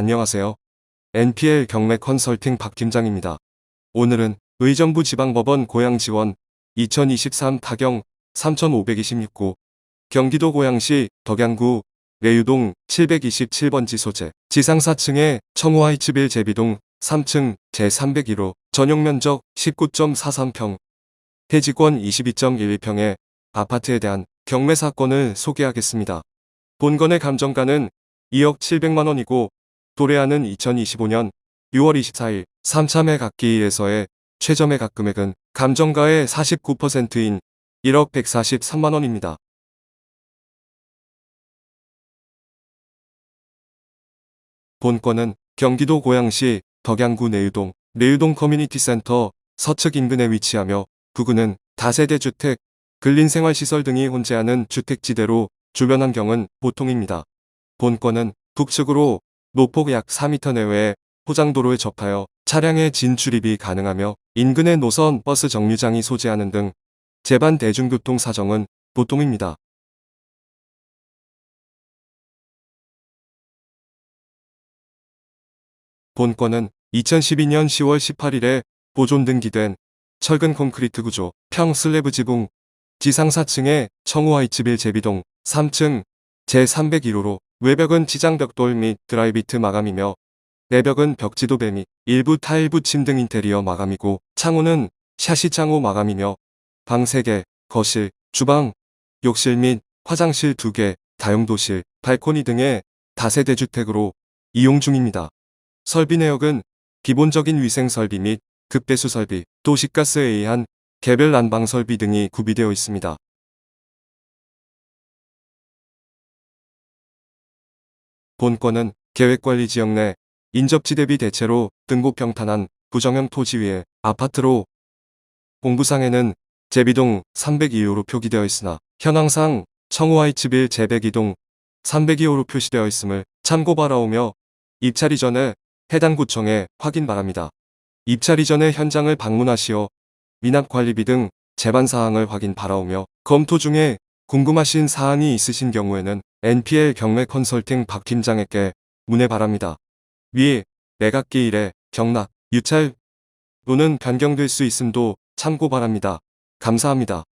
안녕하세요. NPL 경매 컨설팅 박 팀장입니다. 오늘은 의정부 지방법원 고양지원 2023 타경 3526구 경기도 고양시 덕양구 내유동 727번지 소재 지상 4층에 청호하이츠빌 제비동 3층 제301호 전용 면적 19.43평 해지권 22.11평의 아파트에 대한 경매 사건을 소개하겠습니다. 본건의 감정가는 2억 700만 원이고 도래하는 2025년 6월 24일 3차 매각기에서의 최저 매각 금액은 감정가의 49%인 1억 143만 원입니다. 본건은 경기도 고양시 덕양구 내유동 내유동 커뮤니티 센터 서측 인근에 위치하며 부근은 다세대 주택, 근린생활시설 등이 혼재하는 주택지대로 주변 환경은 보통입니다. 본건은 북측으로 노폭 약 4m 내외의 포장도로에 접하여 차량의 진출입이 가능하며 인근의 노선 버스 정류장이 소재하는 등 제반 대중교통 사정은 보통입니다. 본건은 2012년 10월 18일에 보존 등기된 철근 콘크리트 구조 평 슬래브 지붕 지상 4층에 청호하이츠빌 제비동 3층 제301호로 외벽은 지장 벽돌 및 드라이비트 마감이며 내벽은 벽지도 배 및 일부 타일 붙임 등 인테리어 마감이고 창호는 샤시 창호 마감이며 방 3개, 거실, 주방, 욕실 및 화장실 2개, 다용도실, 발코니 등의 다세대 주택으로 이용 중입니다. 설비 내역은 기본적인 위생 설비 및 급배수 설비, 도시가스에 의한 개별 난방 설비 등이 구비되어 있습니다. 본건은 계획관리지역 내 인접지 대비 대체로 등고 평탄한 부정형 토지 위에 아파트로 공부상에는 제비동 302호로 표기되어 있으나 현황상 청호하이츠빌 제102동 302호로 표시되어 있음을 참고 바라오며 입찰 이전에 해당 구청에 확인 바랍니다. 입찰 이전에 현장을 방문하시어 미납관리비 등 제반 사항을 확인 바라오며 검토 중에 궁금하신 사항이 있으신 경우에는 NPL 경매 컨설팅 박 팀장에게 문의 바랍니다. 위 매각기 일에 경락, 유찰 또는 변경될 수 있음도 참고 바랍니다. 감사합니다.